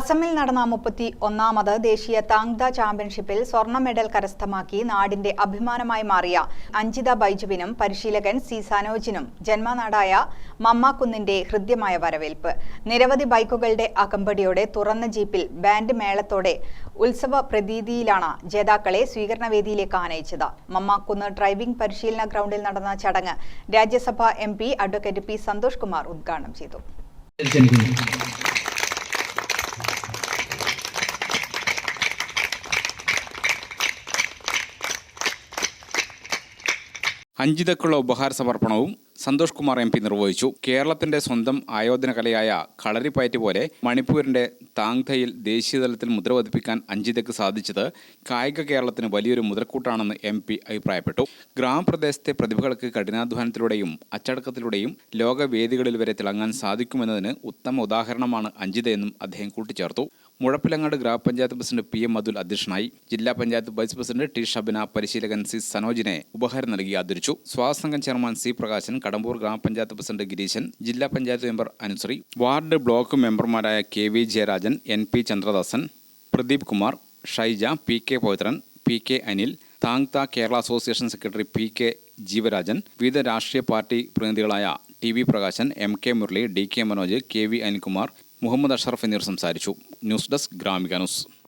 അസമിൽ നടന്ന മുപ്പത്തി ഒന്നാമത് ദേശീയ താങ്ത ചാമ്പ്യൻഷിപ്പിൽ സ്വർണ മെഡൽ കരസ്ഥമാക്കി നാടിന്റെ അഭിമാനമായി മാറിയ അഞ്ജിത ബൈജുവിനും പരിശീലകൻ സി സനോജിനും ജന്മനാടായ മമ്മാക്കുന്നിന്റെ ഹൃദ്യമായ വരവേൽപ്പ്. നിരവധി ബൈക്കുകളുടെ അകമ്പടിയോടെ തുറന്ന ജീപ്പിൽ ബാൻഡ് മേളത്തോടെ ഉത്സവ പ്രതീതിയിലാണ് ജേതാക്കളെ സ്വീകരണവേദിയിലേക്ക് ആനയിച്ചത്. മമ്മാക്കുന്ന് ഡ്രൈവിംഗ് പരിശീലന ഗ്രൗണ്ടിൽ നടന്ന ചടങ്ങ് Rajya Sabha M P advocate P Santhosh Kumar ഉദ്ഘാടനം ചെയ്തു. അഞ്ചിതക്കുള്ള ഉപഹാര സമർപ്പണവും സന്തോഷ് കുമാർ എം പി നിർവഹിച്ചു. കേരളത്തിന്റെ സ്വന്തം ആയോധന കലയായ കളരിപ്പയറ്റ് പോലെ മണിപ്പൂരിന്റെ താങ്തയിൽ ദേശീയതലത്തിൽ മുദ്ര പതിപ്പിക്കാൻ അഞ്ചിതയ്ക്ക് സാധിച്ചത് കായിക കേരളത്തിന് വലിയൊരു മുതൽക്കൂട്ടാണെന്ന് എം പി അഭിപ്രായപ്പെട്ടു. ഗ്രാമപ്രദേശത്തെ പ്രതിഭകൾക്ക് കഠിനാധ്വാനത്തിലൂടെയും അച്ചടക്കത്തിലൂടെയും ലോകവേദികളിൽ വരെ തിളങ്ങാൻ സാധിക്കുമെന്നതിന് ഉത്തമ ഉദാഹരണമാണ് അഞ്ചിതയെന്നും അദ്ദേഹം കൂട്ടിച്ചേർത്തു. മുഴപ്പിലങ്ങാട് ഗ്രാമപഞ്ചായത്ത് പ്രസിഡന്റ് പി എം അതുൽ അധ്യക്ഷനായി ജില്ലാ panchayat vice president T Shabina പരിശീലകൻ സി സനോജിനെ ഉപഹാരം നൽകി ആദരിച്ചു. സ്വാസംഘം ചെയർമാൻ സി പ്രകാശൻ കടമ്പൂർ ഗ്രാമപഞ്ചായത്ത് പ്രസിഡന്റ് ഗിരീശൻ ജില്ലാ panchayat member Anushree ward block മെമ്പർമാരായ K V Jayarajan N P Chandradasan Pradeep Kumar Shaija P K Pavithran P K Anil താങ്ത Kerala association secretary P K Jeevarajan വിവിധ രാഷ്ട്രീയ party പ്രതിനിധികളായ T V Prakashan M K Murali D K Manoj K V Anilkumar Muhammad Ashraf എന്നിവർ സംസാരിച്ചു. News desk Gramika news.